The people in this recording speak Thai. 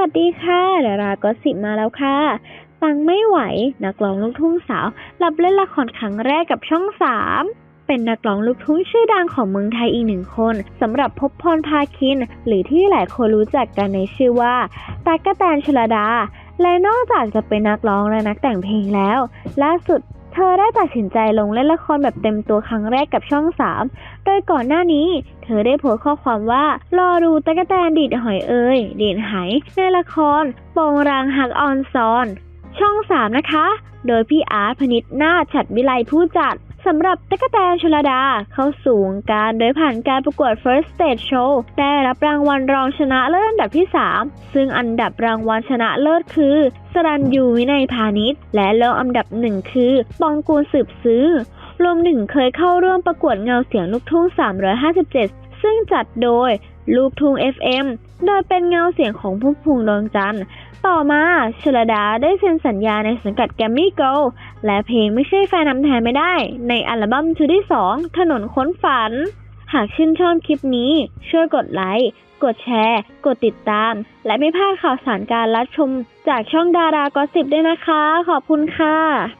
วัสดีค่ะดาราก็สิบมาแล้วค่ะ ฟังไม่ไหว นักร้องลูกทุ่งสาวรับเล่นละครครั้งแรกกับช่องสามเป็นนักร้องลูกทุ่งชื่อดังของเมืองไทยอีกหนึ่งคนสำหรับพบพรพาคิน หรือที่หลายคนรู้จักกันในชื่อว่าตากกะแตนชลดา และนอกจากจะเป็นนักร้องและนักแต่งเพลงแล้ว ล่าสุด เธอได้ตัดสินใจลงเล่นละครแบบเต็มตัวครั้งแรกกับช่อง 3 โดยก่อนหน้านี้ เธอได้โพสต์ข้อความว่า รอดูตะกะแตนดีดหอยเอ่ยดีดไหในละครโปงรางหักออนซอน ช่อง 3 นะคะ โดยพี่อาร์ตพนิษฐ์นาฉัดวิไลผู้จัด สำหรับตะกแตนชลดาเข้าสู่วงการโดยผ่านการประกวด First Stage Show ได้รับรางวัลรองชนะเลิศอันดับที่ 3 ซึ่งอันดับรางวัลชนะเลิศคือ สรัญยูวินัยพาณิชย์และรองอันดับหนึ่งคือปองกูลสืบซื้อ รวมหนึ่งเคยเข้าร่วมประกวดเงาเสียงลูกทุ่ง 357 ซึ่งจัดโดยลูกทุ่ง FM โดยเป็นเงาเสียงของพุ่มพวงดวงจันทร์ ต่อมาชลดาได้เซ็นสัญญาในสังกัดแกมมี่โกลและเพลงไม่ใช่แฟนนำแทนไม่ได้ ในอัลบั้มชุดที่ 2 ถนนค้นฝัน หากชื่นชอบคลิปนี้ ช่วยกดไลค์ กดแชร์ กดติดตาม และไม่พลาดข่าวสารการรับชมจากช่องดารากอสิบด้วยนะคะ ขอบคุณค่ะ